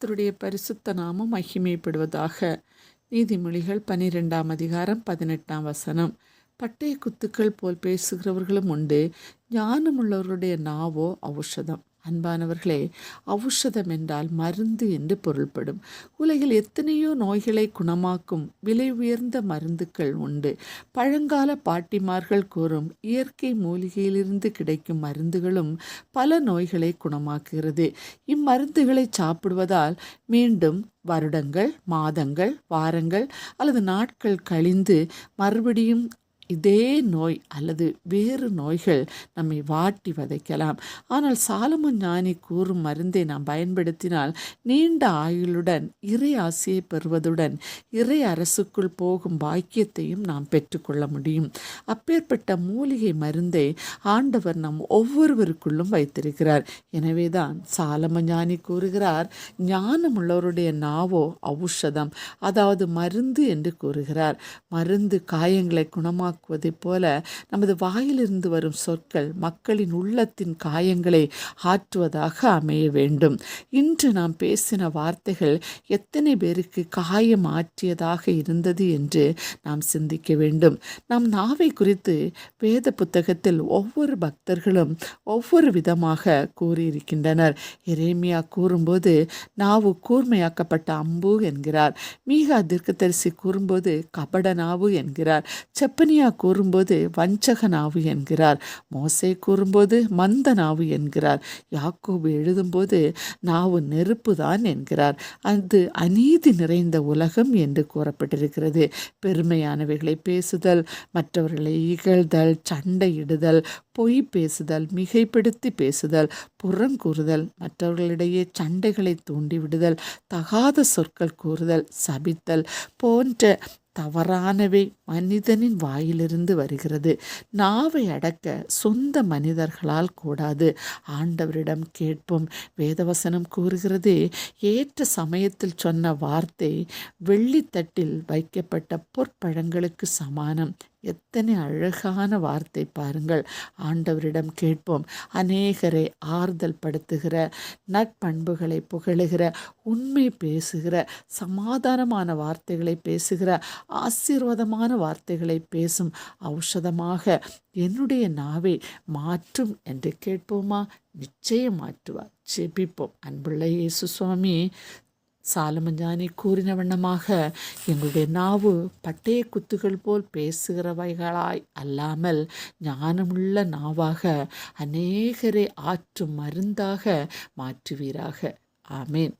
கர்த்தருடைய பரிசுத்த நாமம் மகிமைப்படுவதாக. நீதிமொழிகள் பனிரெண்டாம் அதிகாரம் பதினெட்டாம் வசனம். பட்டய குத்துக்கள் போல் பேசுகிறவர்களும் உண்டு. ஞானமுள்ளவர்களுடைய நாவோ ஔஷதம். அன்பானவர்களே ஔஷதம் என்றால் மருந்து என்று பொருள்படும். உலகில் எத்தனையோ நோய்களை குணமாக்கும் விலை உயர்ந்த மருந்துகள் உண்டு. பழங்கால பாட்டிமார்கள் கூறும் இயற்கை மூலிகையிலிருந்து கிடைக்கும் மருந்துகளும் பல நோய்களை குணமாக்குகிறது. இம்மருந்துகளை சாப்பிடுவதால் மீண்டும் வருடங்கள் மாதங்கள் வாரங்கள் அல்லது நாட்கள் கழிந்து மறுபடியும் இதே நோய் அல்லது வேறு நோய்கள் நம்மை வாட்டி வதைக்கலாம். ஆனால் சாலமு ஞானி கூறும் மருந்தை நாம் பயன்படுத்தினால் நீண்ட ஆயுளுடன் இறை ஆசையை பெறுவதுடன் இறை அரசுக்குள் போகும் பாக்கியத்தையும் நாம் பெற்றுக்கொள்ள முடியும். அப்பேற்பட்ட மூலிகை மருந்தை ஆண்டவர் நம் ஒவ்வொருவருக்குள்ளும் வைத்திருக்கிறார். எனவேதான் சாலம ஞானி கூறுகிறார் ஞானமுள்ளவருடைய நாவோ ஔஷதம்? அதாவது மருந்து என்று கூறுகிறார். மருந்து காயங்களை குணமாக்க உருவாக்குவதைப் போல நமது வாயிலிருந்து வரும் சொற்கள் மக்களின் உள்ளத்தின் காயங்களை ஆற்றுவதாக அமைய வேண்டும். இன்று நாம் பேசின வார்த்தைகள் எத்தனை பேருக்கு காயம் ஆற்றியதாக இருந்தது என்று நாம் சிந்திக்க வேண்டும். நம் நாவை குறித்து வேத புத்தகத்தில் ஒவ்வொரு பக்தர்களும் ஒவ்வொரு விதமாக கூறியிருக்கின்றனர். எரேமியா கூறும்போது நாவு கூர்மையாக்கப்பட்ட அம்பு என்கிறார். மீகா தீர்க்கதரிசி கூறும்போது கபட நாவு என்கிறார். செப்பனியா கூறும்போது வஞ்சகனாவு என்கிறார். மோசே கூறும்போது மந்த நாவு என்கிறார். யாக்கோபு எழுதும்போது நாவு நெருப்பு தான் என்கிறார். அது அநீதி நிறைந்த உலகம் என்று கூறப்பட்டிருக்கிறது. பெருமையானவைகளை பேசுதல் மற்றவர்களை இகழ்தல் சண்டையிடுதல் பொய் பேசுதல் மிகைப்படுத்தி பேசுதல் புறங்கூறுதல் மற்றவர்களிடையே சண்டைகளை தூண்டிவிடுதல் தகாத சொற்கள் கூறுதல் சபித்தல் போன்ற தவறானவை மனிதனின் வாயிலிருந்து வருகிறது. நாவை அடக்க சொந்த மனிதர்களால் கூடாது. ஆண்டவரிடம் கேட்போம். வேதவசனம் கூறுகிறது ஏற்ற சமயத்தில் சொன்ன வார்த்தை வெள்ளித்தட்டில் வைக்கப்பட்ட பொற்பழங்களுக்கு சமானம். எத்தனை அழகான வார்த்தை பாருங்கள். ஆண்டவரிடம் கேட்போம். அநேகரை ஆறுதல் படுத்துகிற நட்பண்புகளை புகழுகிற உண்மை பேசுகிற சமாதானமான வார்த்தைகளை பேசுகிற ஆசீர்வாதமான வார்த்தைகளை பேசும் ஔஷதமாக என்னுடைய நாவை மாற்றும் என்று கேட்போமா? நிச்சயம் மாற்றுவார். ஜெபிப்போம். அன்புள்ள இயேசு சுவாமி சாலமஞ்சானி கூறின வண்ணமாக எங்களுடைய நாவு பட்டய குத்துகள் போல் பேசுகிறவைகளாய் அல்லாமல் ஞானமுள்ள நாவாக அநேகரை ஆற்றும் மருந்தாக மாற்றுவீராக. ஆமேன்.